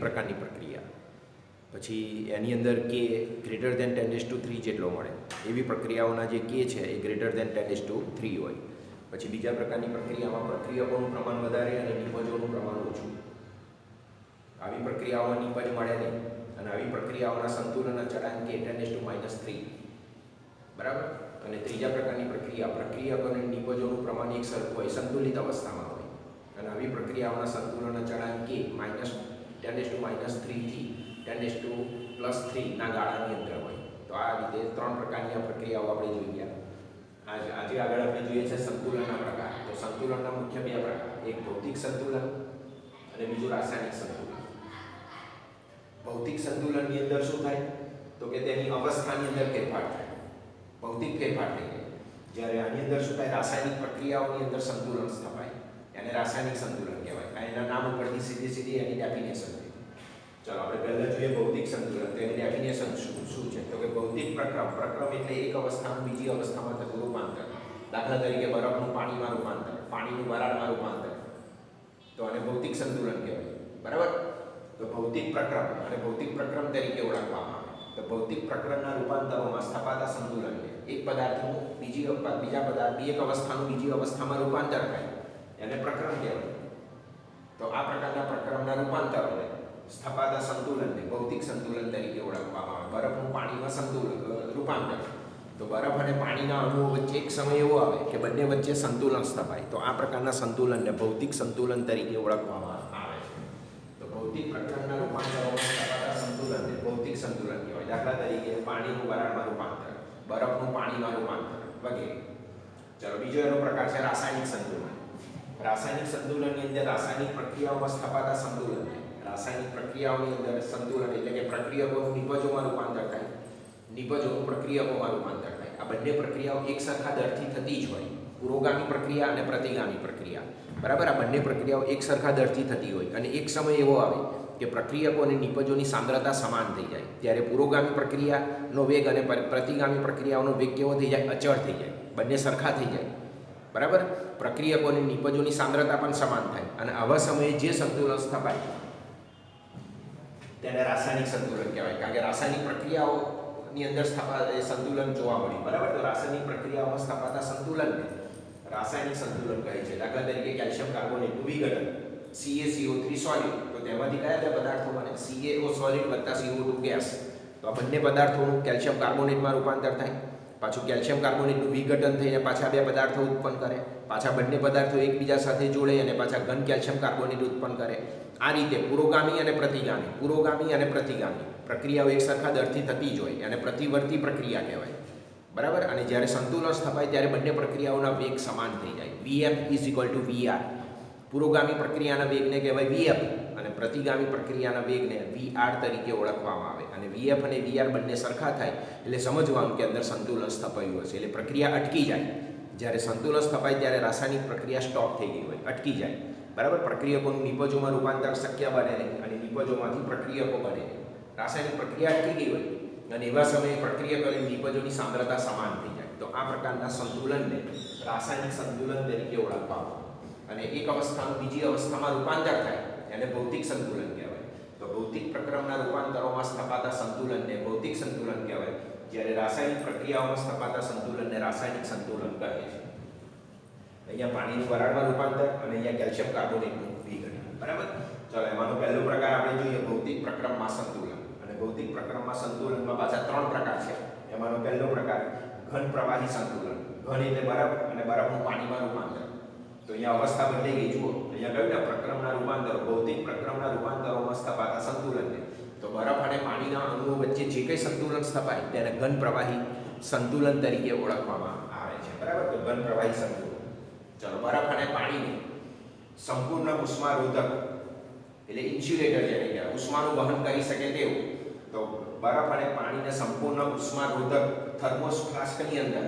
પ્રકારની પ્રક્રિયા. પછી એની અંદર કે greater than ten two three જેટલો મળે. એવી પ્રક્રિયાઓના જે કે છે, એ greater than ten two three હોય. પછી બીજા પ્રકારની પ્રક્રિયામાં પ્રક્રિયકોનું પ્રમાણ વધારે અને નિપજોનું પ્રમાણ ઓછું. આવી પ્રક્રિયાઓમાં નિપજ મળે નહીં. અને આવી પ્રક્રિયાઓના સંતુલન ચળાંક કે ટેન ટુ માઇનસ થ્રી બરાબર? અને ત્રીજા પ્રકારની પ્રક્રિયા પ્રક્રિયક અને નિપજોનું પ્રમાણ એક સરખું હોય, સંતુલિત અવસ્થામાં હોય. અને આવી પ્રક્રિયાઓના સંતુલન અચળાંક કે માઇનસ ટેન ટુ માઇનસ થ્રીથી ટેન ટુ પ્લસ થ્રીના ગાળાની અંદર હોય. તો આ રીતે ત્રણ પ્રકારની આ પ્રક્રિયાઓ આપણે જોઈ ગયા. આજ, આજે આગળ આપણે જોઈએ છે સંતુલનના પ્રકાર. તો સંતુલનના મુખ્ય બે પ્રકાર. એક ભૌતિક સંતુલન અને બીજું રાસાયણિક સંતુલન. ભૌતિક સંતુલનની અંદર શું થાય? તો કે તેની અવસ્થાની અંદર ફેરફાર થાય. ભૌતિક ફેરફાર થઈ જાય. જ્યારે આની અંદર શું થાય? રાસાયણિક પ્રક્રિયાઓની અંદર સંતુલન સ્થપાય. એને રાસાયણિક સંતુલન એના નામ ઉપરથી સીધી સીધી એની ડેફિનેશન ચાલો, આપણે પહેલા જોઈએ ભૌતિક સંતુલન. તો એની ડેફિનેશન શું? શું છે? તો કે ભૌતિક પ્રક્રમ પ્રક્રમ એટલે એક અવસ્થાનું બીજી અવસ્થામાં થતું રૂપાંતર. દાખલા તરીકે બરફનું પાણીમાં રૂપાંતર, પાણીનું વરાળમાં રૂપાંતર. તો આને ભૌતિક સંતુલન કહેવાય. બરાબર? તો ભૌતિક પ્રક્રમ અને ભૌતિક પ્રક્રમ તરીકે ઓળખવામાં આવે. તો ભૌતિક પ્રક્રમના રૂપાંતરોમાં સ્થપાતા સંતુલન એક પદાર્થનું બીજી બીજા પદાર્થ, એક અવસ્થાનું બીજી અવસ્થામાં રૂપાંતર થાય. એને પ્રક્રમ કહેવાય. તો આ પ્રકારના પ્રક્રમના રૂપાંતરોને સ્થપાતા સંતુલનને, ભૌતિક સંતુલન તરીકે ઓળખવામાં આવે. બરફનું પાણીમાં સંતુલન રૂપાંતર. તો બરફ અને પાણીના અણુઓ વચ્ચે એક સમય એવો આવે કે બંને વચ્ચે સંતુલન સ્થપાય. તો આ પ્રકારના સંતુલનને ભૌતિક સંતુલન તરીકે ઓળખવામાં આવે તો ભૌતિક પ્રકરણના રૂપાંતરોમાં સ્થપાતા સંતુલનને ભૌતિક સંતુલન કહેવાય. દાખલા તરીકે પાણીનું વરાળમાં રૂપાંતર, બરફનું પાણીમાં રૂપાંતર વગેરે. ચલો, બીજો એનો પ્રકાર છે રાસાયણિક સંતુલન. રાસાયણિક સંતુલનની અંદર રાસાયણિક પ્રક્રિયાઓમાં સ્થપાતા સંતુલન. રાસાયણિક પ્રક્રિયાઓની અંદર સંતુલન એટલે કે પ્રક્રિયકોનું નિપજોમાં રૂપાંતર થાય. નિપજોનું પ્રક્રિયકોમાં રૂપાંતર થાય. આ બંને પ્રક્રિયાઓ એક સરખા દરથી થતી જ હોય. પુરોગામી પ્રક્રિયા અને પ્રતિગામી પ્રક્રિયા. બરાબર? આ બંને પ્રક્રિયાઓ એક સરખા દરથી થતી હોય અને એક સમય એવો આવે કે પ્રક્રિયકો અને નિપજોની સાંદ્રતા સમાન થઈ જાય. ત્યારે પુરોગામી પ્રક્રિયાનો વેગ અને પ્રતિગામી પ્રક્રિયાઓનો વેગ કેવો થઈ જાય? અચળ થઈ જાય. બંને સરખા થઈ જાય. બરાબર? પ્રક્રિયકો અને નિપજોની સાંદ્રતા પણ સમાન થાય અને આવા સમયે જે સંતુલન સ્થપાય, તેને રાસાયણિક સંતુલન કહેવાય. કારણ કે રાસાયણિક પ્રક્રિયાઓની અંદર સ્થપા સંતુલન જોવા મળ્યું. બરાબર? તો રાસાયણિક પ્રક્રિયાઓમાં સ્થપાતા સંતુલનને રાસાયણિક સંતુલન કહે છે. દાખલા તરીકે કેલ્શિયમ કાર્બોનેટનું વિઘટન. CaCO3 સોલિડ તો તેમાંથી કયા કયા પદાર્થો બને? CaO સોલિડ વત્તા CO2 ગેસ તો આ બંને પદાર્થોનું કેલ્શિયમ કાર્બોનેટમાં રૂપાંતર થાય. પાછું કેલ્શિયમ કાર્બોનેટનું વિઘટન થઈને પાછા બે પદાર્થો ઉત્પન્ન કરે, પાછા બંને પદાર્થો એકબીજા સાથે જોડે અને પાછા ઘન કેલ્શિયમ કાર્બોનેટ ઉત્પન્ન કરે. આ રીતે પુરોગામી અને પ્રતિગામી, પુરોગામી અને પ્રતિગામી પ્રક્રિયાઓ એક સરખા દરથી થતી જ હોય અને પ્રતિવર્તી પ્રક્રિયા કહેવાય. બરાબર? અને જ્યારે સંતુલન સ્થપાય ત્યારે બંને પ્રક્રિયાઓના વેગ સમાન થઈ જાય. VF is equal to VR પુરોગામી પ્રક્રિયાના વેગને કહેવાય વીએફ અને પ્રતિગામી પ્રક્રિયાના વેગને વી આર તરીકે ઓળખવામાં આવે. અને વીએફ અને વીઆર બંને સરખા થાય એટલે સમજવાનું કે અંદર સંતુલન સ્થપાયું હશે. એટલે પ્રક્રિયા અટકી જાય. જ્યારે સંતુલન સ્થપાય ત્યારે રાસાયણિક પ્રક્રિયા સ્ટોપ થઈ ગઈ હોય. અટકી જાય. બરાબર? પ્રક્રિયકોનું નિપજોમાં રૂપાંતર શક્ય બને નહીં અને નિપજોમાંથી પ્રક્રિયકો બને રાસાયણિક પ્રક્રિયા અટકી ગઈ હોય અને એવા સમયે પ્રક્રિયક અને નિપજોની સાંદ્રતા સમાન થઈ જાય. તો આ પ્રકારના સંતુલનને રાસાયણિક સંતુલન તરીકે ઓળખવામાં. અને એક અવસ્થાનું બીજી અવસ્થામાં રૂપાંતર થાય. એને ભૌતિક સંતુલન કહેવાય તો ભૌતિક પ્રક્રમના રૂપાંતરોમાં સ્થપાતા સંતુલનને ભૌતિક સંતુલન કહેવાય જ્યારે રાસાયણિક પ્રક્રિયાઓમાં સ્થપાતા સંતુલનને રાસાયણિક સંતુલન કહે છે અહીંયા પાણીનું વરાળમાં રૂપાંતર અને અહીંયા કેલ્શિયમ કાર્બોનેટનું વિઘટન બરાબર ચાલો એમાંનો પહેલો પ્રકાર આપણે જોઈએ ભૌતિક પ્રક્રમમાં સંતુલન અને ભૌતિક પ્રક્રમમાં સંતુલનમાં પાછા ત્રણ પ્રકાર છે એમાંનો પહેલો પ્રકાર ઘન પ્રવાહી સંતુલન ઘન એટલે બરફ અને બરફનું પાણીમાં રૂપાંતર તો અહીંયા અવસ્થા બદલાઈ ગઈ, જુઓ. અહીંયા કહ્યું ને પ્રક્રમના રૂપાંતરો, ભૌતિક પ્રક્રમના રૂપાંતરોમાં સ્થપાતા સંતુલનને તો બરફ અને પાણીના અણુઓ વચ્ચે જે કંઈ સંતુલન સ્થપાય, તેને ઘન પ્રવાહી સંતુલન તરીકે ઓળખવામાં આવે છે. બરાબર? તો ઘન પ્રવાહી સંતુલન. ચલો બરફ અને પાણીને સંપૂર્ણ ઉષ્મારોધક, એટલે ઇન્સ્યુલેટર જેને કહેવાય, ઉષ્માનું વહન કરી શકે તેવું. તો બરફ અને પાણીને સંપૂર્ણ ઉષ્મારોધક થર્મોસ ફ્લાસ્કની અંદર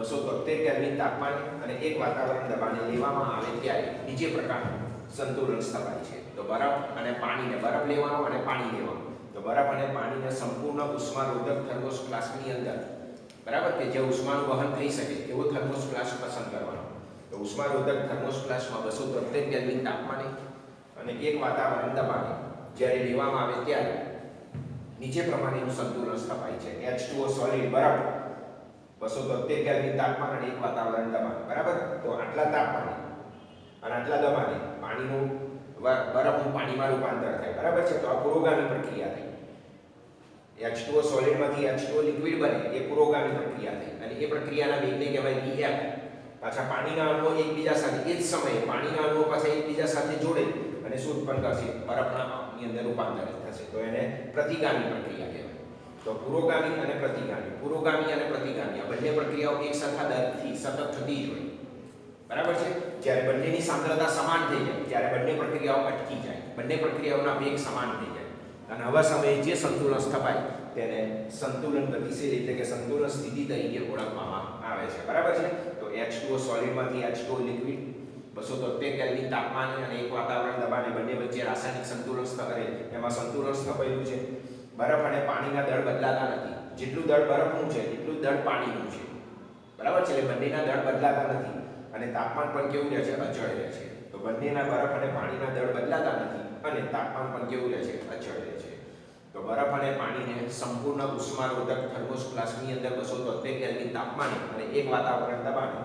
બસો તોતેર કેલ્વિન તાપમાન અને એક વાતાવરણ દબાણે લેવામાં આવે ત્યારે નીચે પ્રકારનું સંતુલન સ્થપાય છે. તો બરફ અને પાણીને બરફ લેવાનો અને પાણી લેવાનું. તો બરફ અને પાણીને સંપૂર્ણ ઉષ્મારોધક થર્મોસ ફ્લાસ્કની અંદર. બરાબર? કે જે ઉષ્માનું વહન થઈ શકે એવો થર્મોસ ફ્લાસ્ક પસંદ કરવાનો. તો ઉષ્મારોધક થર્મોસ ફ્લાસ્કમાં બસો તોતેર કેલ્વિન તાપમાને અને એક વાતાવરણ દબાણે જ્યારે લેવામાં આવે ત્યારે નીચે પ્રમાણેનું સંતુલન સ્થપાય છે. H2O સોલિડ બરફ બસો તોતેર કેલ્વિન તાપમાન અને એક વાતાવરણ દબાણ. બરાબર? તો આટલા તાપમાને અને આટલા દબાણે પાણીનું બરફનું પાણીમાં રૂપાંતર થાય. બરાબર છે? તો આ પુરોગામી પ્રક્રિયા થઈ. H2O સોલિડમાંથી H2O લિક્વિડ બને, એ પુરોગામી પ્રક્રિયા થઈ. અને એ પ્રક્રિયાના વેગને કહેવાય VF પાછા પાણીના અણુઓ એકબીજા સાથે, એ જ સમયે પાણીના અણુઓ પાછા એકબીજા સાથે જોડે અને શું ઉત્પન્ન કરશે. બરફના ની અંદર રૂપાંતરિત થશે. તો એને પ્રતિગામી પ્રક્રિયા કહેવાય. તો પુરોગામી અને પ્રતિગામી. પુરોગામી અને પ્રતિગામી, આ બંને પ્રક્રિયાઓ એક સરખા દરથી સતત થતી હોય. બરાબર છે? જ્યારે બંનેની સાંદ્રતા સમાન થઈ જાય, ત્યારે બંને પ્રક્રિયાઓ અટકી જાય. બંને પ્રક્રિયાઓના વેગ સમાન થઈ જાય. અને આવા સમયે જે સંતુલન સ્થપાય, તેને સંતુલન ગતિશીલ એટલે કે સંતુલન સ્થિતિ તરીકે ઓળખવામાં આવે છે. બરાબર છે? તો H2O સોલિડમાંથી H2O લિક્વિડ બસો તોતેર કેલ્વિન તાપમાન અને એક વાતાવરણ દબાણે બંને વચ્ચે રાસાયણિક સંતુલન સ્થપાય એમાં સંતુલન સ્થપાયેલું છે. બરફ અને પાણીના દળ બદલાતા નથી. જેટલું દળ બરફનું છે, એટલું દળ પાણીનું છે. બરાબર છે? એટલે બંનેના દળ બદલાતા નથી. અને તાપમાન પણ કેવું રહે છે? અચળ રહે છે. તો બંનેના બરફ અને પાણીના દળ બદલાતા નથી અને તાપમાન પણ કેવું રહે છે? અચળ રહે છે. તો બરફ અને પાણીને સંપૂર્ણ ઉષ્મારોધક થર્મોસ ફ્લાસ્કની અંદર બસો તોતેર કેલ્વિન તાપમાને અને એક વાતાવરણ દબાણે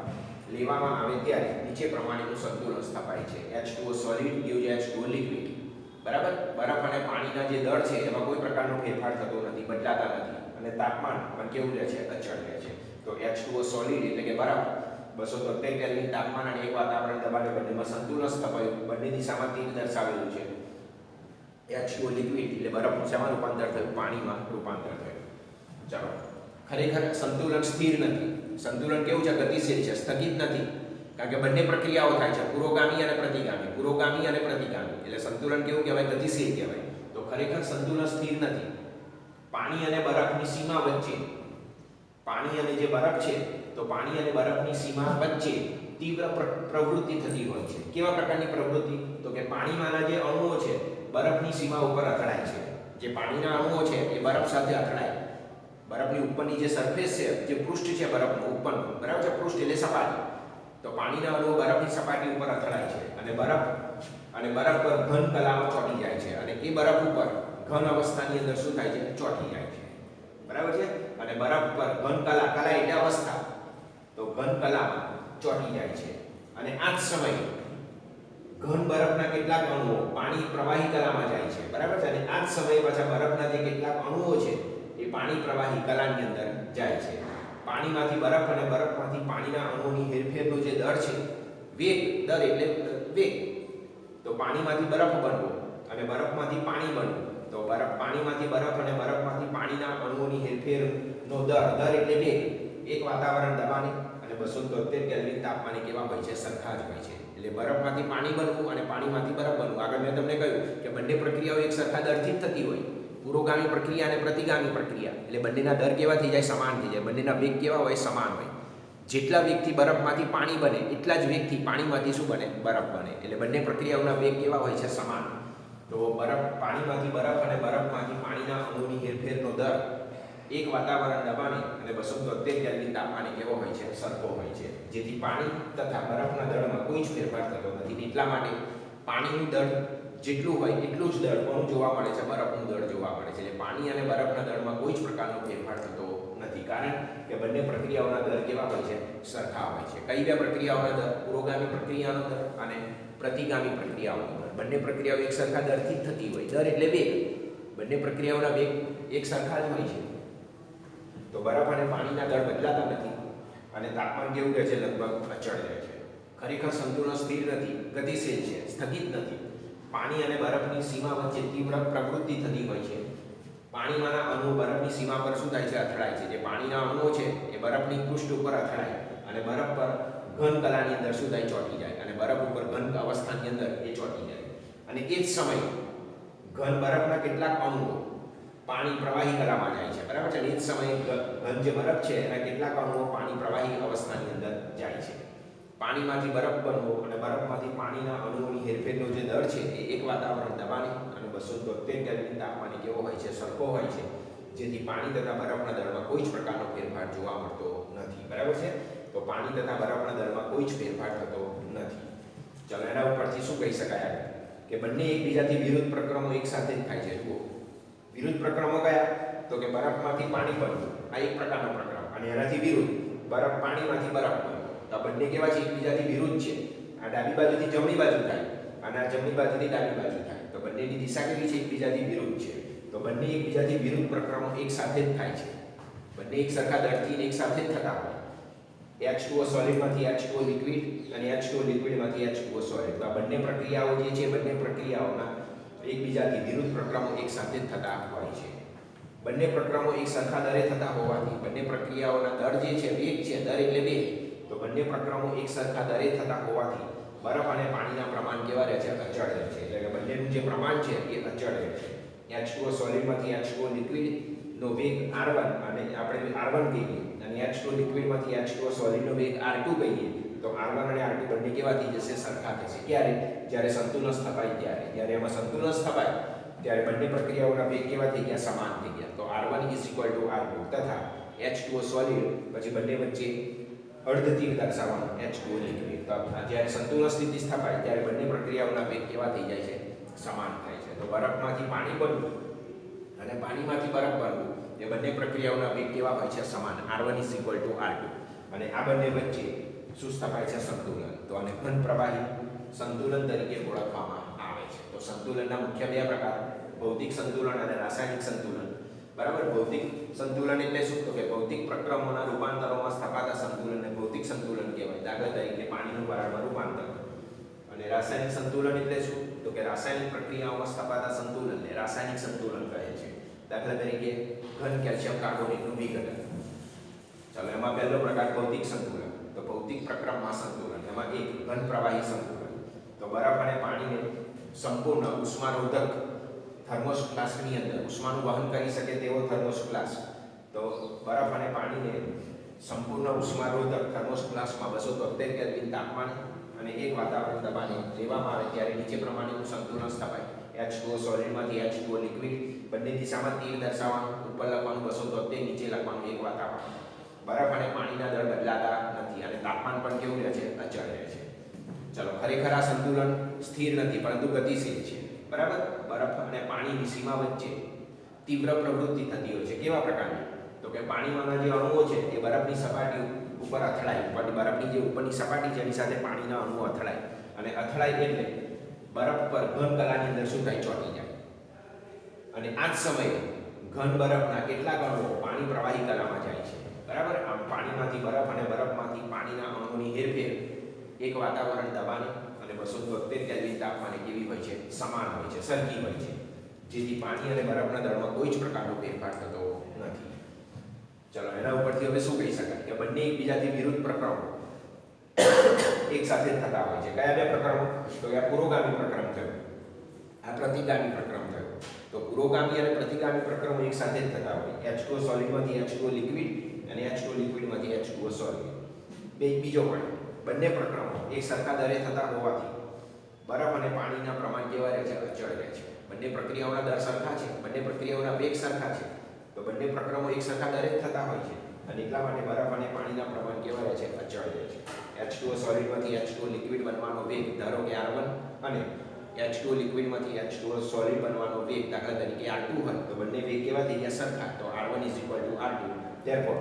લેવામાં આવે ત્યારે નીચે પ્રમાણેનું સંતુલન સ્થપાય છે. H2O solid gives H2O liquid બરાબર? બરફ અને પાણીના જે દળ છે, એમાં કોઈ પ્રકારનો ફેરફાર થતો નથી, બદલાતા નથી. અને તાપમાન પણ કેવું રહે છે? અચળ રહે છે. તો H2O સોલિડ એટલે કે બરફ, બસો તોતેર કેલ્વિન તાપમાન અને એક વાતાવરણ દબાણે બંનેમાં સંતુલન સ્થપાયું. બંને દિશામાં તીર દર્શાવેલું છે. H2O લિક્વિડ એટલે બરફનું શેમાં રૂપાંતર થયું, પાણીમાં રૂપાંતર થયું. ચાલો. ખરેખર સંતુલન સ્થિર નથી. સંતુલન કેવું છે? ગતિશીલ છે, સ્થગિત નથી. કારણ કે બંને પ્રક્રિયાઓ થાય છે, પુરોગામી અને પ્રતિગામી. પુરોગામી અને પ્રતિગામી. એટલે સંતુલન કેવું કહેવાય? ગતિશીલ કહેવાય. તો ખરેખર સંતુલન સ્થિર નથી. પાણી અને બરફની સીમા વચ્ચે. પાણી અને જે બરફ છે, તો પાણી અને બરફની સીમા વચ્ચે તીવ્ર પ્ર- પ્રવૃત્તિ થતી હોય છે. કેવા પ્રકારની પ્રવૃત્તિ? તો કે પાણીમાંના જે અણુઓ છે, બરફની સીમા ઉપર અથડાય છે. જે પાણીના અણુઓ છે, એ બરફ સાથે અથડાય. બરફની ઉપરની જે સરફેસ છે, જે પૃષ્ઠ છે બરફનું ઉપરનું, બરાબર છે? પૃષ્ઠ એટલે સપાટી. તો પાણીના અણુઓ બરફની સપાટી ઉપર અથડાય છે. અને બરફ અને બરફ પર ઘન કલામાં ચોંટી જાય છે. અને એ બરફ ઉપર ઘન અવસ્થાની અંદર શું થાય છે? ચોંટી જાય છે. બરાબર છે? અને બરફ પર ઘન કલા કલા એટલે અવસ્થા. તો ઘન કલામાં ચોંટી જાય છે. અને આ જ સમયે ઘન બરફના કેટલાક અણુઓ પાણી પ્રવાહી કલામાં જાય છે. બરાબર છે? અને આ જ સમયે પાછા બરફના જે કેટલાક અણુઓ છે, એ પાણી પ્રવાહી કલાની અંદર જાય છે. પાણીમાંથી બરફ અને બરફમાંથી પાણીના અણુઓની હેરફેરનો જે દર છે, વેગ, દર એટલે વેગ. તો પાણીમાંથી બરફ બનવો અને બરફમાંથી પાણી બનવું. તો બરફ પાણીમાંથી બરફ અને બરફમાંથી પાણીના અણુઓની હેરફેરનો દર દર એટલે વેગ એક વાતાવરણ દબાણે અને બસો તોતેર કેલ્વિન તાપમાને કેવા હોય છે? સરખા જ હોય છે. એટલે બરફમાંથી પાણી બનવું અને પાણીમાંથી બરફ બનવું. આગળ મેં તમને કહ્યું કે બંને પ્રક્રિયાઓ એક સરખા દરથી જ થતી હોય. પુરોગામી પ્રક્રિયા અને પ્રતિગામી પ્રક્રિયા. એટલે બંનેના દર કેવા થઈ જાય? સમાન થઈ જાય. બંનેના વેગ કેવા હોય? સમાન હોય. જેટલા વેગથી બરફમાંથી પાણી બને, એટલા જ વેગથી પાણીમાંથી શું બને? બરફ બને. એટલે બંને પ્રક્રિયાઓના વેગ કેવા હોય છે? સમાન. તો બરફ, પાણીમાંથી બરફ અને બરફમાંથી પાણીના અણુની હેરફેરનો દર એક વાતાવરણ દબાણે અને બસો તોતેર કેલ્વિન તાપમાને કેવો હોય છે? સરખો હોય છે. જેથી પાણી તથા બરફના દળમાં કોઈ જ ફેરફાર થતો નથી. એટલા માટે પાણીનું દળ જેટલું હોય એટલું જ દળ પણ જોવા મળે છે. બરફનું દળ જોવા મળે છે. એટલે પાણી અને બરફના દળમાં કોઈ જ પ્રકારનો ફેરફાર થતો કારણ કે બંને પ્રક્રિયાઓના દર કેવા હોય છે? સરખા હોય છે. કઈ બે પ્રક્રિયાઓના દર? પુરોગામી પ્રક્રિયાનો દર અને પ્રતિગામી પ્રક્રિયાઓનો દર. બંને પ્રક્રિયાઓ એક સરખા દરથી જ થતી હોય. દર એટલે વેગ. બંને પ્રક્રિયાઓના વેગ એક સરખા જ હોય છે. તો બરફ અને પાણીના દળ બદલાતા નથી અને તાપમાન કેવું રહે છે? લગભગ અચળ રહે છે. ખરેખર સંતુલન સ્થિર નથી, ગતિશીલ છે, સ્થગિત નથી. પાણી અને બરફની સીમા વચ્ચે તીવ્ર પ્રવૃત્તિ થતી હોય છે. પાણીમાંના અણુઓ બરફની સીમા પર શું થાય છે? અથડાય છે. જે પાણીના અણુઓ છે, એ બરફની પૃષ્ઠ ઉપર અથડાય. અને બરફ પર ઘન કલાની અંદર શું થાય? ચોંટી જાય. અને બરફ ઉપર ઘન અવસ્થાની અંદર એ ચોંટી જાય. અને એ જ સમયે ઘન બરફના કેટલાક અણુઓ પાણી પ્રવાહી કલામાં જાય છે. બરાબર છે? એ જ સમયે ઘન જે બરફ છે, એના કેટલાક અણુઓ પાણી પ્રવાહી અવસ્થાની અંદર જાય છે. પાણીમાંથી બરફ બનવો અને બરફમાંથી પાણીના અણુઓની હેરફેરનો જે દર છે, એ એક વાતાવરણ દબાણે બસો તોતેર કેલ્વિન તાપમાને કેવો હોય છે, સરખો હોય છે, જેથી પાણી તથા બરફના દરમાં કોઈ જ પ્રકારનો ફેરફાર જોવા મળતો નથી. બરાબર છે? તો પાણી તથા બરફના દરમાં કોઈ જ ફેરફાર થતો નથી. ચલો, એના ઉપરથી શું કહી શકાય કે બંને એકબીજાથી વિરુદ્ધ પ્રક્રમો એકસાથે જ થાય છે. જુઓ. વિરુદ્ધ પ્રક્રમો કયા? તો કે બરફમાંથી પાણી બનવું આ એક પ્રકારનો પ્રક્રમ. અને એનાથી વિરુદ્ધ બરફ પાણીમાંથી બરફ બનવું તો બંને કેવા છે? એકબીજાથી વિરુદ્ધ છે. આ ડાબી બાજુથી જમણી બાજુ થાય. અને આ જમણી બાજુથી ડાબી બાજુ બંનેની દિશા કેવી છે? એકબીજાથી વિરુદ્ધ છે. તો બંને એકબીજાથી વિરુદ્ધ પ્રક્રમો એક સાથે જ થાય છે. બંને એક સરખા દળથી એક સાથે જ થતા હોય. H2O સોલિડમાંથી H2O લિક્વિડ અને H2O લિક્વિડમાંથી H2O સોલિડ તો આ બંને પ્રક્રિયાઓ જે છે, બંને પ્રક્રિયાઓના એકબીજાથી વિરુદ્ધ પ્રક્રમો એક સાથે જ થતા હોય છે. બંને પ્રક્રમો એક સરખા દરે થતા હોવાથી, બંને પ્રક્રિયાઓના દર જે છે વેગ છે દર એટલે વેગ તો બંને પ્રક્રમો એક સરખા દરે થતા હોવાથી બરફ અને પાણીના પ્રમાણ કેવા રહે છે? અચળ રહે છે. એટલે કે બંનેનું જે પ્રમાણ છે એ અચળ રહે છે. H2O સોલિડમાંથી H2O લિક્વિડનો વેગ R1 અને આપણે R1 કહીએ. અને H2O લિક્વિડમાંથી H2O સોલિડનો વેગ R2 કહીએ. તો R1 અને R2 બંને કેવા થઈ જશે? સરખા થશે. ક્યારે જ્યારે સંતુલન સ્થપાય, ત્યારે. જ્યારે એમાં સંતુલન સ્થપાય, ત્યારે બંને પ્રક્રિયાઓના વેગ કેવા થઈ ગયા સમાન થઈ ગયા. તો R1 R2 તથા H2O સોલિડ પછી બંને વચ્ચે અર્ધતીર દર્શાવવાનું H2O લિક્વિડ તો આ જ્યારે સંતુલન સ્થિતિ સ્થપાય, ત્યારે બંને પ્રક્રિયાઓના વેગ કેવા થઈ જાય છે? સમાન થાય છે. તો બરફમાંથી પાણી બનવું અને પાણીમાંથી બરફ બનવું એ બંને પ્રક્રિયાઓના વેગ કેવા હોય છે? સમાન. R1 R2 અને આ બંને વચ્ચે શું સ્થપાય છે? સંતુલન. તો આને ઘન પ્રવાહી સંતુલન તરીકે ઓળખવામાં આવે છે. તો સંતુલનના મુખ્ય બે પ્રકાર, ભૌતિક સંતુલન અને રાસાયણિક સંતુલન. બરાબર? ભૌતિક સંતુલન એટલે શું? તો કે ભૌતિક પ્રક્રમોના રૂપાંતરોમાં સ્થપાતા સંતુલનને ભૌતિક સંતુલન કહેવાય. દાખલા તરીકે પાણીનું વરાળમાં રૂપાંતર. અને રાસાયણિક સંતુલન એટલે શું? તો કે રાસાયણિક પ્રક્રિયાઓમાં સ્થપાતા સંતુલનને રાસાયણિક સંતુલન કહે છે. દાખલા તરીકે ઘન, કેલ્શિયમ કાર્બોનેટનું વિઘટન. ચાલો, એમાં પહેલો પ્રકાર ભૌતિક સંતુલન. તો ભૌતિક પ્રક્રમમાં સંતુલન. એમાં એક ઘન પ્રવાહી સંતુલન. તો બરફ અને પાણીને સંપૂર્ણ ઉષ્મારોધક થર્મોસ ફ્લાસ્કની અંદર ઉષ્માનું વહન કરી શકે તેવો થર્મોસ ફ્લાસ્ક તો બરફ અને પાણીને સંપૂર્ણ ઉષ્મારોધક થર્મોસ ફ્લાસ્કમાં બસો તોતેર કેલ્વિન તાપમાન અને એક વાતાવરણ દબાણે લેવામાં આવે ત્યારે નીચે પ્રમાણેનું સંતુલન સ્થપાય. H2O સોલિડમાંથી H2O લિક્વિડ બંને દિશામાં તીર દર્શાવવાનું, ઉપર લખવાનું, બસો તોતેર, નીચે લખવાનું એક વાતાવરણ. બરફ અને પાણીના દળ બદલાતા નથી અને તાપમાન પણ કેવું રહે છે? અચળ રહે છે. ચલો, ખરેખર આ સંતુલન સ્થિર નથી, પરંતુ ગતિશીલ છે. બરાબર? બરફ અને પાણીની સીમા વચ્ચે તીવ્ર પ્રવૃત્તિ થતી હોય છે. કેવા પ્રકારની? તો કે પાણીમાંના જે અણુઓ છે, એ બરફની સપાટી ઉપર અથડાય. ઉપર બરફની જે ઉપરની સપાટી છે, એની સાથે પાણીના અણુઓ અથડાય. અને અથડાય એટલે બરફ પર ઘન કલાની અંદર શું થાય? ચોંટી જાય. અને આ જ સમયે ઘન બરફના કેટલાક અણુઓ પાણી પ્રવાહી કલામાં જાય છે. બરાબર? આમ પાણીમાંથી બરફ અને બરફમાંથી પાણીના અણુઓની હેરફેર એક વાતાવરણ દબાણે અને બસો તોતેર કેલ્વિન તાપમાને કેવી હોય છે? સમાન હોય છે, સરખી હોય છે. જેથી પાણી અને બરફના દળમાં કોઈ જ પ્રકારનો ફેરફાર થતો નથી. ચલો, એના ઉપરથી હવે શું કહી શકાય? કે બંને એકબીજાથી વિરુદ્ધ પ્રક્રમો એક સાથે થતા હોય છે. કયા બે પ્રક્રમો તો કે પુરોગામી પ્રક્રમ થયો. આ પ્રતિગામી પ્રક્રમ થયો. તો પુરોગામી અને પ્રતિગામી પ્રક્રમો એક સાથે જ થતા હોય. H2O સોલિડમાંથી H2O લિક્વિડ અને H2O લિક્વિડમાંથી H2O સોલિડ બે બીજો પોઈન્ટ બંને પ્રક્રમો એક સરખા દરે થતા હોવાથી. બરફ અને પાણીના પ્રમાણ કેવા રહે છે? અચળ રહે છે. બંને પ્રક્રિયાઓના દર સરખા છે, બંને પ્રક્રિયાઓના વેગ સરખા છે. તો બંને પ્રક્રમો એક સરખા દરે થતા હોય છે. અને એટલા માટે બરફ અને પાણીના પ્રમાણ કેવા રહે છે? અચળ રહે છે. H2O સોલિડમાંથી H2O લિક્વિડ બનવાનો વેગ ધારો કે R1 અને H2O લિક્વિડમાંથી H2O સોલિડ બનવાનો વેગ દાખલા તરીકે R2 હોય, તો બંને વેગ કેવા થઈ ગયા સરખા. તો R1 R2 therefore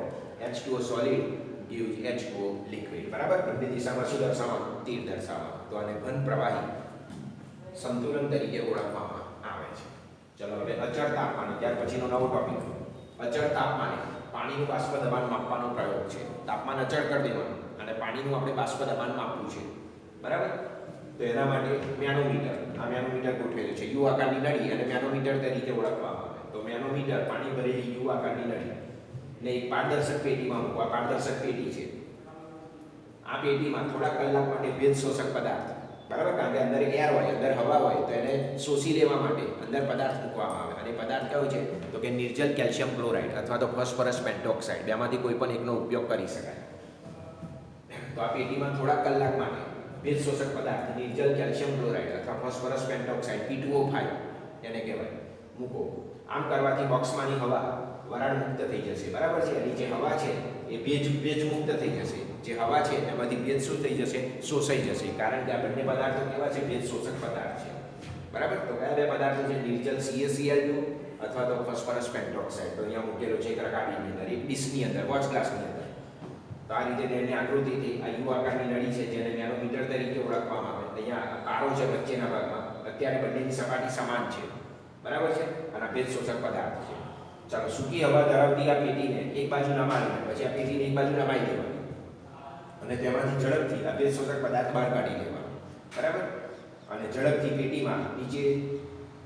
H2O solid gives H2O liquid બરાબર? બંને દિશામાં શું દર્શાવવાનું તીર દર્શાવવાનું તો આને ઘન પ્રવાહી સંતુલન તરીકે ઓળખવામાં આવે છે. ચલો હવે અચળ તાપમાન, ત્યાર પછીનો નવો ટોપિક અચળ તાપમાને પાણીનું બાષ્પ દબાણ માપવાનો પ્રયોગ છે. તાપમાન અચળ કરી દેવાનું અને પાણીનું આપણે બાષ્પ દબાણ માપવું છે. બરાબર? તો એના માટે મેનોમીટર આ મેનોમીટર ગોઠવેલું છે. યુ આકારની નળી અને મેનોમીટર તરીકે ઓળખવામાં આવે. તો મેનોમીટર પાણી ભરેલી યુ આકારની નળી. ને એક પારદર્શક પેટીમાં મૂકવા પારદર્શક પેટી છે. આ પેટીમાં થોડા કલાક માટે ભેજ શોષક પદાર્થ. બરાબર? કારણ કે અંદર એર હોય, અંદર હવા હોય, તો એને શોષી લેવા માટે અંદર પદાર્થ મૂકવામાં આવે. અને પદાર્થ કયો છે? તો કે નિર્જલ કેલ્શિયમ ક્લોરાઇડ અથવા તો ફોસ્ફરસ પેન્ટોક્સાઇડ. બેમાંથી કોઈ પણ એકનો ઉપયોગ કરી શકાય. તો આ પેટીમાં થોડા કલાક માટે ભેજ શોષક પદાર્થ, નિર્જલ કેલ્શિયમ ક્લોરાઇડ અથવા ફોસ્ફરસ પેન્ટોક્સાઇડ P2O5 એને કહેવાય. મૂકો. આમ કરવાથી બોક્સમાંની હવા વરાળ મુક્ત થઈ જશે. બરાબર છે? એની જે હવા છે, એ ભેજ ભેજ મુક્ત થઈ જશે. જે હવા છે, એમાંથી ભેજ શું થઈ જશે? શોષાઈ જશે. કારણ કે આ બંને પદાર્થો કેવા છે? ભેજ શોષક પદાર્થ છે. બરાબર? તો કયા બે પદાર્થો છે? નિર્જલ CaCl2 અથવા તો ફોસ્ફરસ પેન્ટોક્સાઇડ. તો અહીંયા મૂકેલો છે એક રકાબીની અંદર, એક ડીશની અંદર વોચ ગ્લાસની અંદર. તો આ રીતે તેની આકૃતિથી આ યુ આકારની નળી છે, જેને નેનોમીટર તરીકે ઓળખવામાં આવે. અહીંયા કાળો છે વચ્ચેના ભાગમાં. અત્યારે બંનેની સપાટી સમાન છે. બરાબર છે? અને ભેજ શોષક પદાર્થ છે. ચાલો, સૂકી હવા ધરાવતી આ પેટીને એક બાજુ નમાવીને પછી આ પેટીને એક બાજુ નમાઈ દેવાની અને તેમાંથી ઝડપથી આ ભેજ શોષક પદાર્થ બહાર કાઢી લેવાનો. બરાબર? અને ઝડપથી પેટીમાં નીચે,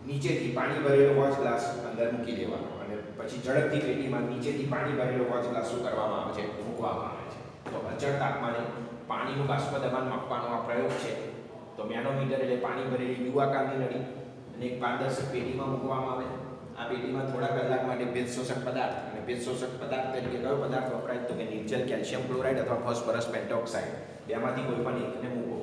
નીચેથી પાણી ભરેલો વોચ ગ્લાસ અંદર મૂકી દેવાનો. અને પછી ઝડપથી પેટીમાં નીચેથી પાણી ભરેલો વોચ ગ્લાસ શું કરવામાં આવે છે? મૂકવામાં આવે છે. તો અચળ તાપમાને પાણીનું બાષ્પ દબાણ માપવાનો આ પ્રયોગ છે. તો મેનોમીટર એટલે પાણી ભરેલી યુ આકારની નળી અને એક પારદર્શક પેટીમાં મૂકવામાં આવે. આ પેટીમાં થોડા કલાક માટે ભેજ શોષક પદાર્થ અને ભેજ શોષક પદાર્થ તરીકે કયો પદાર્થ વપરાય તો કે નિર્જલ કેલ્શિયમ ક્લોરાઇડ અથવા ફોસ્ફરસ પેન્ટોક્સાઇડ. બેમાંથી કોઈ પણ એકને મૂકો.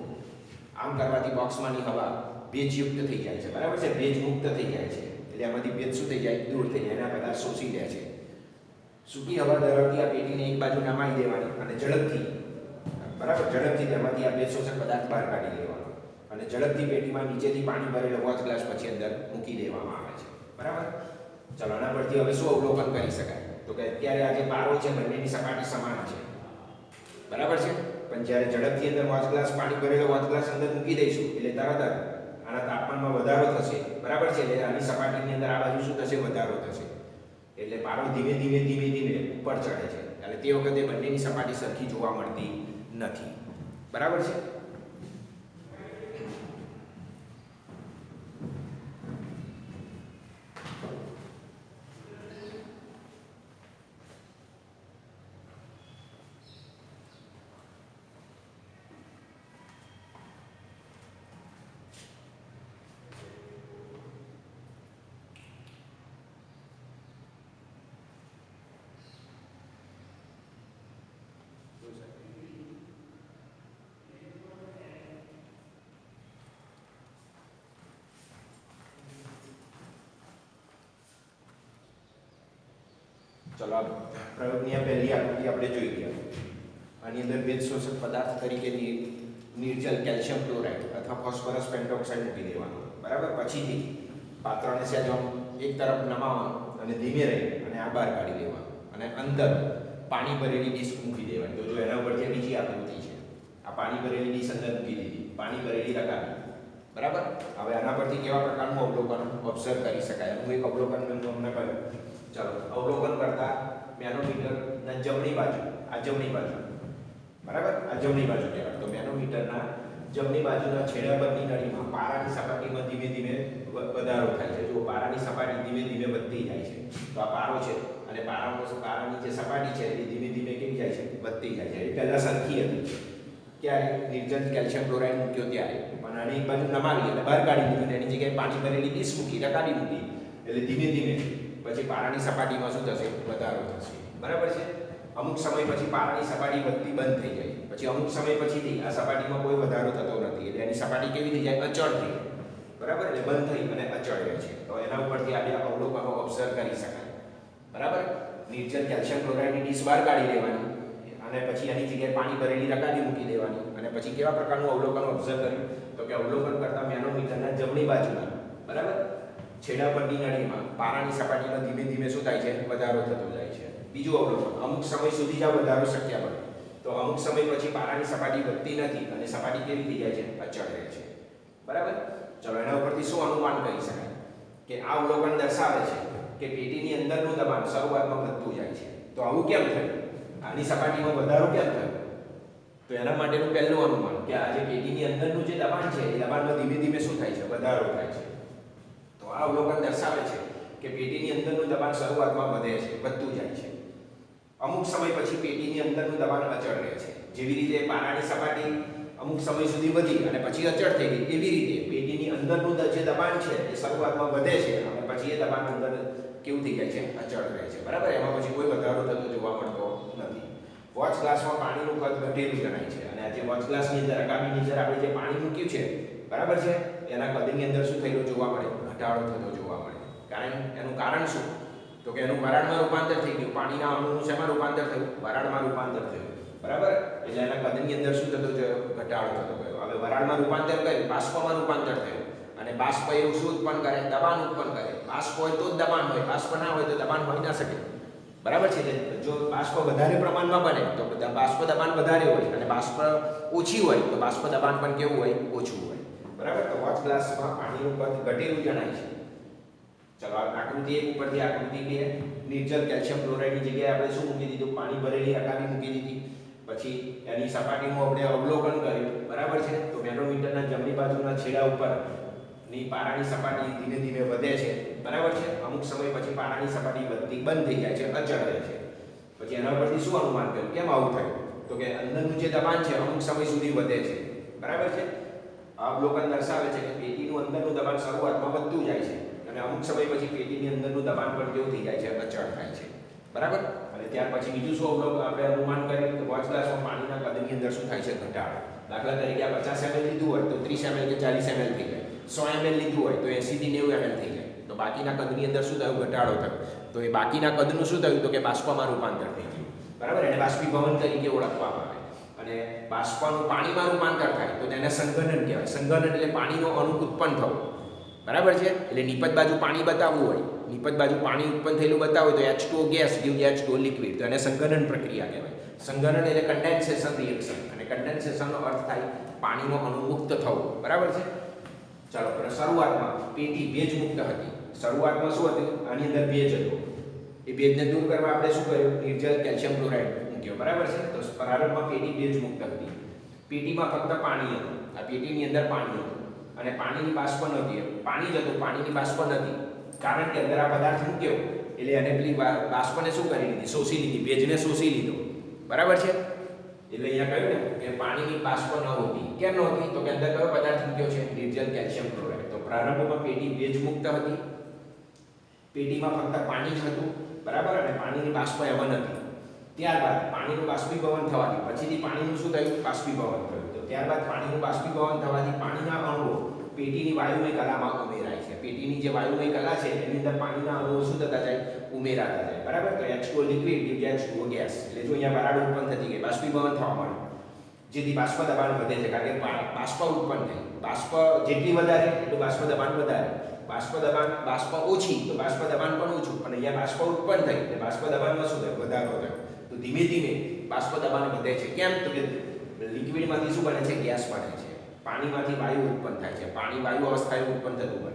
આમ કરવાથી બોક્સમાંની હવા ભેજયુક્ત થઈ જાય છે. બરાબર છે? ભેજ મુક્ત થઈ જાય છે. એટલે આમાંથી ભેજ શું થઈ જાય? દૂર થઈ જાય એના પદાર્થ શોષી લે છે. સૂકી હવા ધરાવતી આ પેટીને એક બાજુ નમાવી દેવાની અને ઝડપથી, બરાબર? ઝડપથી તેમાંથી આ ભેજ શોષક પદાર્થ બહાર કાઢી લેવાનો. અને ઝડપથી પેટીમાં નીચેથી પાણી ભરેલો વોચ ગ્લાસ પછી અંદર મૂકી દેવામાં આવે છે. બરાબર? ચલો પરથી હવે શું અવલોકન કરી શકાય? તો કે અત્યારે આ જે પારો છે, બંનેની સપાટી સમાન છે. બરાબર છે? પણ જ્યારે ઝડપથી અંદર વોચ ગ્લાસ પાણી ભરેલો વોચ ગ્લાસ અંદર મૂકી દઈશું, એટલે તરત જ આના તાપમાનમાં વધારો થશે. બરાબર છે? એટલે આની સપાટીની અંદર આ બાજુ શું થશે? વધારો થશે. એટલે પારો ધીમે ધીમે ધીમે ધીમે ઉપર ચડે છે. અને તે વખતે બંનેની સપાટી સરખી જોવા મળતી નથી. બરાબર છે? ચલો પ્રયોગની આ પહેલી આકૃતિ આપણે જોઈ ગયા. આની અંદર ભેજ શોષક પદાર્થ તરીકે નિર્જલ કેલ્શિયમ ક્લોરાઇડ અથવા ફોસ્ફરસ પેન્ટોક્સાઇડ મૂકી દેવાનો. બરાબર? પછીથી પાત્રને સહેજ એક તરફ નમાવવાનું અને ધીમે રહી અને આ બહાર કાઢી દેવાનું. અને અંદર પાણી ભરેલી ડીશ મૂકી દેવાની. તો જો એના ઉપરથી બીજી આકૃતિ છે. આ પાણી ભરેલી ડીશ અંદર મૂકી દીધી. પાણી ભરેલી રકાબી. બરાબર? હવે આના પરથી કેવા પ્રકારનું અવલોકન ઓબ્ઝર્વ કરી શકાય? હું એક અવલોકન મેં તમને કહ્યું. ચાલો, અવલોકન કરતા મેનોમીટરના જમણી બાજુ, આ જમણી બાજુ. બરાબર? આ જમણી બાજુ કહેવાય. તો મેનોમીટરના જમણી બાજુના છેડા પરની નળીમાં પારાની સપાટીમાં ધીમે ધીમે વધારો થાય છે. જો પારાની સપાટી ધીમે ધીમે વધતી જાય છે. તો આ પારો છે અને પારાનો પારાની જે સપાટી છે એ ધીમે ધીમે કેવી જાય છે? વધતી જાય છે. એ પહેલાં સરખી હતી. ક્યારે નિર્જન કેલ્શિયમ ક્લોરાઇડ મૂક્યો ત્યારે. પણ આને એક બાજુ નમાવી એટલે બહાર કાઢી દીધું એની જગ્યાએ પાણી ભરેલી ડીશ મૂકી, રકાબી મૂકી. એટલે ધીમે ધીમે પછી પારાની સપાટીમાં શું થશે? વધારો થશે. બરાબર છે? અમુક સમય પછી પારાની સપાટી વધતી બંધ થઈ જાય. પછી અમુક સમય પછીથી આ સપાટીમાં કોઈ વધારો થતો નથી. એટલે એની સપાટી કેવી થઈ જાય? અચળ થઈ બરાબર? એટલે બંધ થઈ અને અચળ રહે છે. તો એના ઉપરથી આપણે અવલોકનો ઓબ્ઝર્વ કરી શકાય. બરાબર? નિર્જલ કેલ્શિયમ ક્લોરાઇડની ડીશ બહાર કાઢી લેવાની. અને પછી એની જગ્યાએ પાણી ભરેલી રકાબી મૂકી દેવાની. અને પછી કેવા પ્રકારનું અવલોકન ઓબ્ઝર્વ કર્યું? તો કે અવલોકન કરતા મેનોમીટરના જમણી બાજુના, બરાબર? છેડા પરની નળીમાં, પારાની સપાટીમાં ધીમે ધીમે શું થાય છે? વધારો થતો જાય છે. બીજું અવલોકન, અમુક સમય સુધી જ આ વધારો શક્ય બને. તો અમુક સમય પછી પારાની સપાટી વધતી નથી અને સપાટી કેવી થઈ જાય છે? અચળ રહે છે. બરાબર? ચલો, એના ઉપરથી શું અનુમાન કરી શકાય? કે આ અવલોકન દર્શાવે છે કે પેટીની અંદરનું દબાણ શરૂઆતમાં વધતું જાય છે. તો આવું કેમ થયું? આની સપાટીમાં વધારો કેમ થયો તો એના માટેનું પહેલું અનુમાન કે આ જે પેટીની અંદરનું જે દબાણ છે, એ દબાણમાં ધીમે ધીમે શું થાય છે? વધારો થાય છે. તો આ અવલોકન દર્શાવે છે કે પેટીની અંદરનું દબાણ શરૂઆતમાં વધે છે, વધતું જાય છે. અમુક સમય પછી પેટીની અંદરનું દબાણ અચળ રહે છે. જેવી રીતે પારાની સપાટી અમુક સમય સુધી વધી અને પછી અચળ થઈ ગઈ, એવી રીતે પેટીની અંદરનું જે દબાણ છે, એ શરૂઆતમાં વધે છે. પછી એ દબાણ અંદર કેવું થઈ જાય છે? અચળ રહે છે. બરાબર? એમાં પછી કોઈ વધારો થતો જોવા મળતો નથી. વોચ ગ્લાસમાં પાણીનું કદ ઘટેલું જણાય છે. અને આ જે વોચ ગ્લાસની અંદર રકાબીની અંદર આપણે જે પાણી મૂક્યું છે, બરાબર છે? એના કદની અંદર શું થયેલું જોવા મળે? ઘટાડો થતો જોવા મળે. કારણ એનું કારણ શું? તો કે એનું વરાળમાં રૂપાંતર થઈ ગયું. પાણીના અણુનું શેમાં રૂપાંતર થયું? વરાળમાં રૂપાંતર થયું. બરાબર? એટલે એના કદની અંદર શું થતો ગયો? ઘટાડો થતો ગયો. હવે વરાળમાં રૂપાંતર કર્યું. બાષ્પમાં રૂપાંતર થયું. અને બાષ્પ એવું શું ઉત્પન્ન કરે, દબાણ ઉત્પન્ન કરે. બાષ્પ હોય તો જ દબાણ હોય, બાષ્પ ના હોય તો દબાણ હોઈ ના શકે. બરાબર છે જો બાષ્પ વધારે પ્રમાણમાં બને, તો બાષ્પ દબાણ વધારે હોય અને બાષ્પ ઓછી હોય, તો બાષ્પ દબાણ પણ કેવું હોય? ઓછું હોય. બરાબર? તો વોચ ગ્લાસમાં પાણીનું કદ ઘટેલું જણાય છે. ચલો આકૃતિ એક ઉપરથી આકૃતિ બે. નિર્જલ કેલ્શિયમ ક્લોરાઇડની જગ્યાએ આપણે શું મૂકી દીધું? પાણી ભરેલી રકાબી મૂકી દીધી. પછી એની સપાટીનું આપણે અવલોકન કર્યું. બરાબર છે? તો મેનોમીટરના જમણી બાજુના છેડા ઉપર ની પારાની સપાટી ધીમે ધીમે વધે છે. બરાબર છે? અમુક સમય પછી પારાની સપાટી વધતી બંધ થઈ જાય છે, અચળ રહે છે. પછી એના પરથી શું અનુમાન કર્યું? કેમ આવું થયું? તો કે અંદરનું જે દબાણ છે, અમુક સમય સુધી વધે છે. બરાબર છે? અવલોકન દર્શાવે છે કે પેટીનું અંદરનું દબાણ શરૂઆતમાં વધતું જાય છે અને અમુક સમય પછી પેટીની અંદરનું દબાણ પણ કેવું થઈ જાય છે? અચળ થાય છે. બરાબર? અને ત્યાર પછી બીજું શું અવલોકન આપણે અનુમાન કર્યું? કે વોચ ગ્લાસમાં પાણીના કદની અંદર શું થાય છે? ઘટાડો. દાખલા તરીકે આ પચાસ એમએલ લીધું હોય તો ત્રીસ એમએલ કે ચાલીસ એમએલ થઈ જાય. સો એમએલ લીધું હોય તો એસી થી નેવું એમએલ થઈ જાય. તો બાકીના કદની અંદર શું થયું? ઘટાડો થયો. તો એ બાકીના કદનું શું થયું? તો કે બાષ્પમાં રૂપાંતર થઈ ગયું. બરાબર? એને બાષ્પીભવન તરીકે ઓળખવામાં આવે. અને બાષ્પનું પાણીમાં રૂપાંતર થાય તો તેને સંઘનન કહેવાય. સંઘનન એટલે પાણીનો અણુ ઉત્પન્ન થવો. બરાબર છે? એટલે નિપજ બાજુ પાણી બતાવવું હોય. નિપજ બાજુ પાણી ઉત્પન્ન થયેલું બતાવવું હોય તો H two gas give H two liquid તો એને સંઘનન પ્રક્રિયા કહેવાય. સંઘનન એટલે કન્ડેન્સેશન રિએક્શન અને કન્ડેન્સેશનનો અર્થ થાય પાણીનો અણુ મુક્ત થવો. બરાબર છે? ચાલો શરૂઆતમાં પેટી ભેજ મુક્ત હતી. શરૂઆતમાં શું હતું? આની અંદર ભેજ હતો. એ ભેજને દૂર કરવા આપણે શું કર્યું? નિર્જલ કેલ્શિયમ ક્લોરાઇડ મૂક્યો. બરાબર છે? તો પ્રારંભમાં પેટી ભેજ મુક્ત હતી. પેટીમાં ફક્ત પાણી હતું. આ પેટીની અંદર પાણી હતું. અને પાણીની બાષ્પ નહોતી. પાણી જ હતું, પાણીની બાષ્પ નથી. કારણ કે અંદર આ પદાર્થ મૂક્યો. એટલે એને પેલી બાષ્પને શું કરી લીધી? શોષી લીધી. ભેજને શોષી લીધો. બરાબર છે? એટલે અહીંયા કહ્યું ને કે પાણીની બાષ્પ ન હોતી. કેમ ન હોતી? તો કે અંદર કયો પદાર્થ મૂક્યો છે? નિર્જલ કેલ્શિયમ ક્લોરાઇડ. તો પ્રારંભમાં પેટી ભેજ મુક્ત હતી. પેટીમાં ફક્ત પાણી જ હતું. બરાબર? અને પાણીની બાષ્પ એવા નથી. ત્યારબાદ પાણીનું બાષ્પીભવન થવાથી. પછીથી પાણીનું શું થયું? બાષ્પીભવન થયું. તો ત્યારબાદ પાણીનું બાષ્પીભવન થવાથી પાણીના અણુઓ પેટીની વાયુમય કલામાં ઉમેરાય છે. પેટીની જે વાયુમય કલા છે, એની અંદર પાણીના અણુઓ શું થતા જાય? ઉમેરાતા જાય. બરાબર? તો H2O liquid give H2O gas એટલે જો અહીંયા વરાળ ઉત્પન્ન થતી ગઈ. બાષ્પીભવન થવા માંડ્યું. જેથી બાષ્પ દબાણ વધે છે. કારણ કે બાષ્પ ઉત્પન્ન થાય. બાષ્પ જેટલી વધારે એટલું બાષ્પ દબાણ વધારે. બાષ્પ દબાણ, બાષ્પ ઓછી, તો બાષ્પ દબાણ પણ ઓછું. અને અહીંયા બાષ્પ ઉત્પન્ન થાય. એટલે બાષ્પ દબાણમાં શું થાય? વધારો થાય. તો ધીમે ધીમે બાષ્પ દબાણ વધે છે. કેમ? તો કે લિક્વિડમાંથી શું બને છે? ગેસ બને પાણીમાંથી વાયુ ઉત્પન્ન થાય છે. પાણી વાયુ અવસ્થાએ ઉત્પન્ન થતું હોય.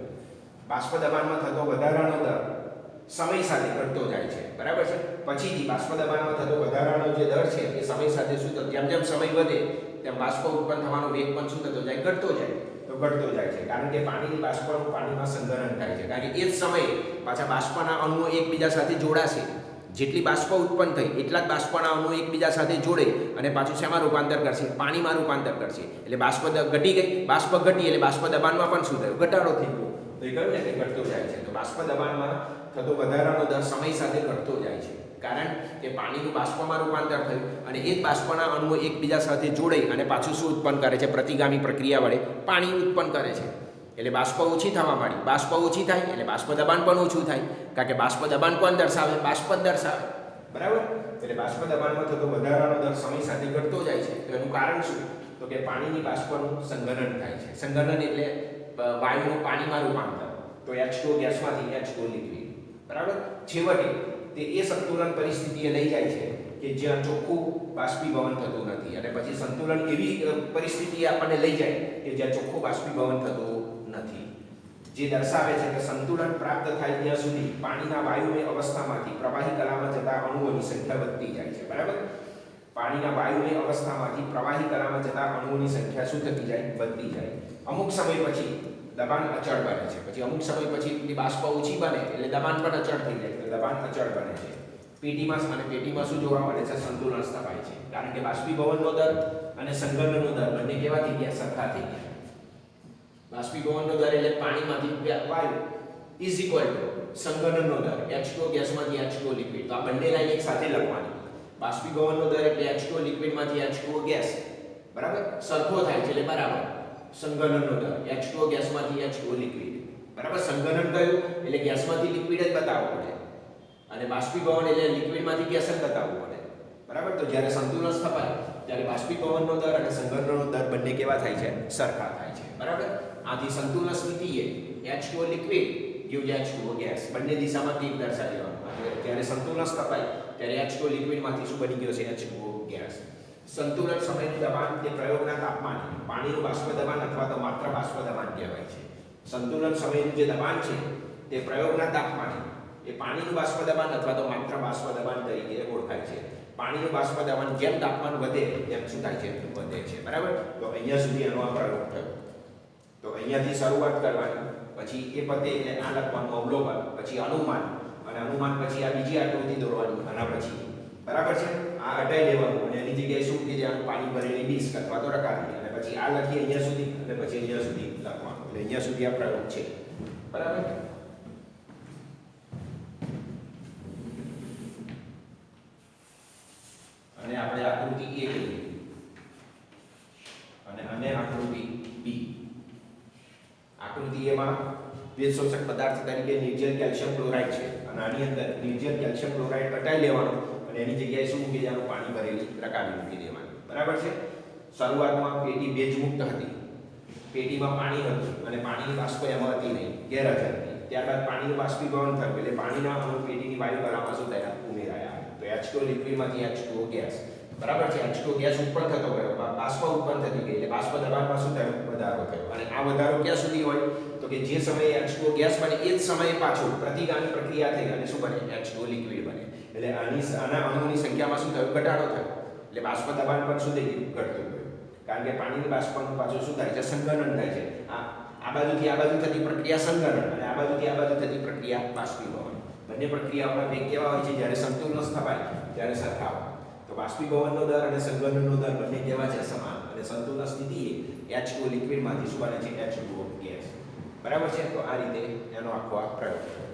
બાષ્પ દબાણમાં થતો વધારાનો દર સમય સાથે ઘટતો જાય છે. બરાબર છે? પછીથી બાષ્પ દબાણમાં થતો વધારાનો જે દર છે, એ સમય સાથે શું થતો? જેમ જેમ સમય વધે, તેમ બાષ્પ ઉત્પન્ન થવાનો વેગ પણ શું થતો જાય? ઘટતો જાય. તો ઘટતો જાય છે. કારણ કે પાણીની બાષ્પનું પાણીમાં સંગ્રહણ થાય છે. કારણ કે એ જ સમયે પાછા બાષ્પના અણુઓ એકબીજા સાથે જોડાશે. જેટલી બાષ્પ ઉત્પન્ન થઈ, એટલા જ બાષ્પણાઓનું એકબીજા સાથે જોડે અને પાછું શેમાં રૂપાંતર કરશે? પાણીમાં રૂપાંતર કરશે. એટલે બાષ્પ ઘટી ગઈ, બાષ્પ ઘટી એટલે બાષ્પ દબાણમાં પણ શું થયું? ઘટાડો થઈ ગયો. તો એ કહ્યું ને કે ઘટતો જાય છે. તો બાષ્પ દબાણમાં થતો વધારાનો દર સમય સાથે ઘટતો જાય છે. કારણ કે પાણીનું બાષ્પમાં રૂપાંતર થયું અને એ જ બાષ્પના અણુઓ એકબીજા સાથે જોડે અને પાછું શું ઉત્પન્ન કરે છે? પ્રતિગામી પ્રક્રિયા વડે પાણી ઉત્પન્ન કરે છે. એટલે બાષ્પ ઓછી થવા માંડી. બાષ્પ ઓછી થાય એટલે બાષ્પ દબાણ પણ ઓછું થાય. કારણ કે બાષ્પ દબાણ કોણ દર્શાવે? બાષ્પ દર્શાવે. બરાબર? એટલે બાષ્પ દબાણમાં થતો વધારાનો દર સમય સાથે ઘટતો જાય છે. તો એનું કારણ શું? તો કે પાણીની બાષ્પનું સંઘનન થાય છે. સંઘનન એટલે વાયુનું પાણીમાં રૂપાંતર. તો H2O ગેસમાંથી H2O લિક્વિડ બરાબર? છેવટે, તે એ સંતુલન પરિસ્થિતિએ લઈ જાય છે કે જ્યાં ચોખ્ખું બાષ્પીભવન થતું નથી. અને પછી સંતુલન એવી પરિસ્થિતિ આપણને લઈ જાય કે જ્યાં ચોખ્ખું બાષ્પીભવન થતું નથી. જે દર્શાવે છે કે સંતુલન પ્રાપ્ત થાય ત્યાં સુધી પાણીના વાયુમય અવસ્થામાંથી પ્રવાહી કલામાં જતા અણુઓની સંખ્યા વધતી જાય છે. બરાબર? પાણીના વાયુમય અવસ્થામાંથી પ્રવાહી કલામાં જતા અણુઓની સંખ્યા શું થતી જાય? વધતી જાય. અમુક સમય પછી દબાણ અચળ બને છે. પછી અમુક સમય પછી એની બાષ્પ ઓછી બને, એટલે દબાણ પણ અચળ થઈ જાય. એટલે દબાણ અચળ બને છે. પેટીમાં અને પેટીમાં શું જોવા મળે છે? સંતુલન સ્થપાય છે. કારણ કે બાષ્પીભવનનો દર અને સંઘનનનો દર બંને કેવા થઈ ગયા? સરખા થઈ ગયા. બાષ્પીભવનનો દર એટલે પાણીમાંથી વ્યા- ઇઝ ઇક્વલ ટુ સંઘનનનો દર H2O ગેસમાંથી H2O લિક્વિડ. તો આ બંને લાઈન એક સાથે લખવાની. બાષ્પીભવનનો દર એટલે H2O લિક્વિડમાંથી H2O ગેસ. બરાબર? સરખો થાય છે, એટલે બરાબર. સંઘનનનો દર H2O ગેસમાંથી H2O લિક્વિડ. બરાબર? સંઘનન કયું? એટલે ગેસમાંથી લિક્વિડ જ બતાવવું પડે. અને બાષ્પીભવન એટલે લિક્વિડમાંથી ગેસ જ બતાવવું પડે. બરાબર? તો જ્યારે સંતુલન સ્થપાય, ત્યારે બાષ્પીભવનનો દર અને સંઘનનનો દર બંને કેવા થાય છે? સરખા થાય છે. બરાબર? આથી સંતુલન સ્થિતિએ H2O liquid gives H2O gas બંને દિશામાં તીર દર્શાવી દેવાનું. જ્યારે સંતુલન સ્થપાય, ત્યારે H2O લિક્વિડમાંથી શું બની ગયો છે? H2O ગેસ સંતુલન સમયનું દબાણ તે પ્રયોગના તાપમાને પાણીનું બાષ્પ દબાણ અથવા તો માત્ર બાષ્પ દબાણ કહેવાય છે. સંતુલન સમયનું જે દબાણ છે, તે પ્રયોગના તાપમાને એ પાણીનું બાષ્પ દબાણ અથવા તો માત્ર બાષ્પ દબાણ તરીકે ઓળખાય છે. પાણીનું બાષ્પ દબાણ જેમ તાપમાન વધે, તેમ શું થાય છે? વધે છે. બરાબર? તો અહીંયા સુધી એનો આ પ્રયોગ થયો. તો અહીંયાથી શરૂઆત કરવાની, પછી એ પતે એટલે આ લખવાનું અવલોકન, પછી અનુમાન, અને અનુમાન પછી આ બીજી આકૃતિ દોરવાની, આના પછી. બરાબર છે? આ હટાઈ લેવાનું, અને એની જગ્યાએ શું કે આનું પાણી ભરેલી ડીસ્ક અથવા તો રકાવી અને પછી આ લખી અહીંયા સુધી, અને પછી અહીંયા સુધી લખવાનું. એટલે અહીંયા સુધી આ પ્રયોગ છે. બરાબર અને આપણે આકૃતિ A લઈએ અને આને આકૃતિ B આકૃતિ એમાં ભેજ શોષક પદાર્થ તરીકે નિર્જલ કેલ્શિયમ ક્લોરાઇડ છે. અને આની અંદર નિર્જલ કેલ્શિયમ ક્લોરાઇડ હટાઈ લેવાનો અને એની જગ્યાએ શું મૂકી દેવાનું? પાણી ભરેલી રકાબી મૂકી દેવાની. બરાબર છે? શરૂઆતમાં પેટી ભેજમુક્ત હતી. પેટીમાં પાણી હતું અને પાણીની બાષ્પ એમાં હતી નહીં, ગેરહાજર હતી. ત્યારબાદ પાણીનું બાષ્પીભવન થયું એટલે પાણીના અણુ પેટીની વાયુ કલામાં શું થયા? ઉમેરાયા. તો H2O લિક્વિડમાંથી H2O ગેસ બરાબર છે H2O ગેસ ઉત્પન્ન થતો ગયો. બાષ્પ ઉત્પન્ન થતી ગઈ, એટલે બાષ્પ દબાણમાં શું થયું? વધારો થયો. અને આ વધારો ક્યાં સુધી હોય? તો કે જે સમયે H2O ગેસ બને, એ જ સમયે પાછું પ્રતિગામી પ્રક્રિયા થઈ અને શું બને? H2O લિક્વિડ બને. એટલે આની આના અણુઓની સંખ્યામાં શું થયો? ઘટાડો થયો. એટલે બાષ્પ દબાણ પણ શું થઈ ગયું? ઘટતું ગયું. કારણ કે પાણીની બાષ્પનું પાછું શું થાય છે? સંઘનન થાય છે. આ આ બાજુથી આ બાજુ થતી પ્રક્રિયા સંઘનન અને આ બાજુથી આ બાજુ થતી પ્રક્રિયા બાષ્પીભવન. બંને પ્રક્રિયાઓના વેગ કેવા હોય છે? જ્યારે સંતુલન સ્થપાય, ત્યારે સરખા હોય. બાષ્પીભવનનો દર અને સંઘનનનો દર બંને કેવા છે? સમાન. અને સંતુલન સ્થિતિએ H2 લિક્વિડમાંથી શું બને છે H2O ગેસ બરાબર છે? તો આ રીતે એનો આખો આ પ્રયોગ છે.